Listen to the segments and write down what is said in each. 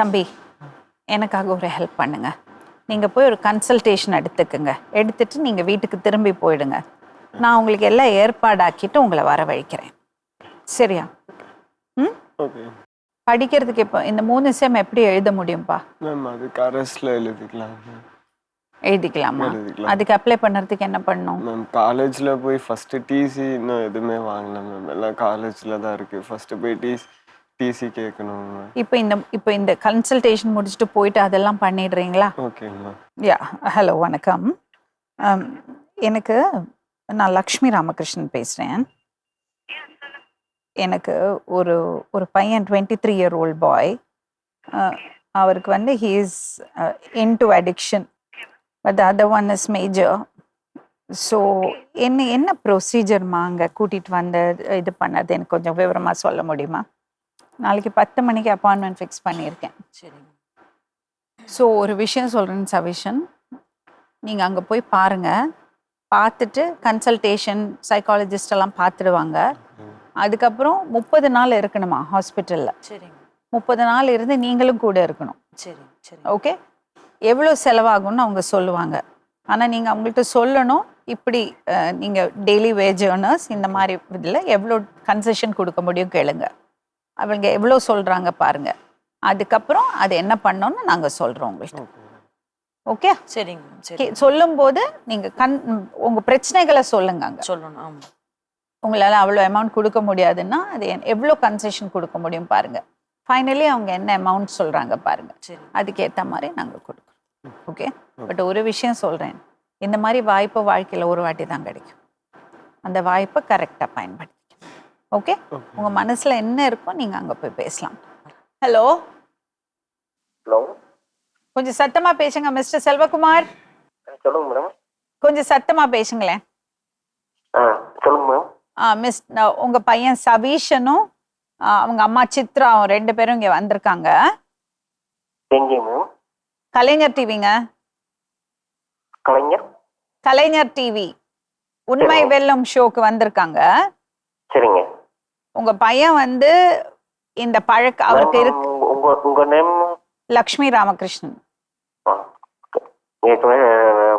தம்பி எனக்காக ஒரு ஹெல்ப் பண்ணுங்க. நீங்க போய் ஒரு கன்சல்டேஷன் எடுத்துக்குங்க. எடுத்துட்டு நீங்க வீட்டுக்கு திரும்பி போயிடுங்க. நான் உங்களுக்கு எல்லாம் ஏற்பாடாக்கிட்டு உங்களை வரவழைக்கிறேன். சரியா? ம்? ஓகே. படிக்கிறதுக்கு இப்போ இந்த மூணு செம் எப்படி எழுத முடியும்ப்பா மேம் அது கரஸில் எழுதிக்கலாம். எழுதிக்கலாமா? எழுதிக்கலாம். அதுக்கு அப்ளை பண்ணுறதுக்கு என்ன பண்ணணும் மேம் காலேஜில் போய் ஃபஸ்ட்டு டிசி இன்னும் எதுவுமே வாங்கல மேம். எல்லாம் காலேஜில் தான் இருக்குது ஃபஸ்ட்டு போய் டிசி டிசி கேட்கணும் இப்போ இந்த இப்போ இந்த கன்சல்டேஷன் முடிச்சுட்டு போயிட்டு அதெல்லாம் பண்ணிடுறீங்களா? ஓகேங்க மேம் யா ஹலோ வணக்கம். Um, எனக்கு நான் லக்ஷ்மி ராமகிருஷ்ணன் பேசுகிறேன் எனக்கு ஒரு ஒரு பையன் twenty three year old boy அவருக்கு வந்து he is in to addiction but other one is major so என்ன என்ன ப்ரொசீஜர்மா அங்கே கூட்டிகிட்டு வந்து இது பண்ணது? எனக்கு கொஞ்சம் விவரமாக சொல்ல முடியுமா? நாளைக்கு பத்து மணிக்கு அப்பாயின்மெண்ட் ஃபிக்ஸ் பண்ணியிருக்கேன். சரிங்க. ஸோ ஒரு விஷயம் சொல்கிறேன் சவிஷன். நீங்கள் அங்கே போய் பாருங்கள் பார்த்துட்டு கன்சல்டேஷன் சைக்காலஜிஸ்ட் எல்லாம் பார்த்துடுவாங்க. அதுக்கப்புறம் முப்பது நாள் இருக்கணுமா ஹாஸ்பிட்டலில் சரிங்க. முப்பது நாள் இருந்து நீங்களும் கூட இருக்கணும். சரி சரி ஓகே எவ்வளோ செலவாகும்னு அவங்க சொல்லுவாங்க. ஆனால் நீங்கள் அவங்கள்ட்ட சொல்லணும். இப்படி நீங்கள் டெய்லி வேஜ் ஏர்னர்ஸ் இந்த மாதிரி இதில் எவ்வளோ கன்செஷன் கொடுக்க முடியும் கேளுங்க. அவங்க எவ்வளோ சொல்கிறாங்க பாருங்க. அதுக்கப்புறம் அது என்ன பண்ணோன்னு நாங்கள் சொல்கிறோம் உங்களுக்கு ஓகே? சரிங்க சரி. சொல்லும்போது நீங்கள் கண் உங்கள் பிரச்சனைகளை சொல்லுங்க அங்கே. சொல்லணும் ஆமா. உங்களால் அவ்வளோ அமௌண்ட் கொடுக்க முடியாதுன்னா அது என்- எவ்வளோ கன்செஷன் கொடுக்க முடியும் பாருங்க. ஃபைனலி அவங்க என்ன அமௌண்ட் சொல்கிறாங்க பாருங்க. சரி. அதுக்கேற்ற மாதிரி நாங்கள் கொடுக்குறோம். ஓகே? பட் ஒரு விஷயம் சொல்கிறேன் இந்த மாதிரி வாய்ப்பு வாழ்க்கையில் ஒரு வாட்டி தான் கிடைக்கும். அந்த வாய்ப்பை கரெக்டாக பயன்படுத்திக்கணும் ஓகே உங்கள் மனசில் என்ன இருக்கோ நீங்கள் அங்கே போய் பேசலாம். ஹலோ ஹலோ கொஞ்சம் சத்தமாக பேசுங்க மிஸ்டர் செல்வகுமார். சொல்லுங்க மேடம் கொஞ்சம் சத்தமாக பேசுங்களேன். சொல்லுங்க மேடம் ஆ, மிஸ் உங்க பையன் சபீஷனும் அவங்க அம்மா சித்ராவும் ரெண்டு பேரும் இங்க வந்திருக்காங்க. எங்கே மேம் கலைஞர் டிவிங்க கலைஞர்? கலைஞர் டிவி உண்மை வெல்லும் ஷோக்கு வந்திருக்காங்க. சரிங்க. உங்க பையன் வந்து இந்த பழக்க அவருக்கு இருக்கு. உங்க உங்க நேம் லக்ஷ்மி ராமகிருஷ்ணன்.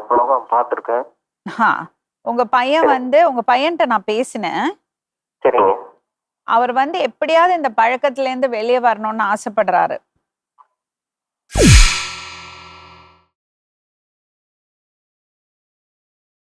ப்ரோக்ராம் பார்த்துருக்கேன். ஆ உங்க பையன் வந்து உங்க பையன்கிட்ட நான் பேசினேன். சரிங்க. அவர் வந்து எப்படியாவது இந்த பழக்கத்துல இருந்து வெளியே வரணும்னு ஆசைப்படுறாரு.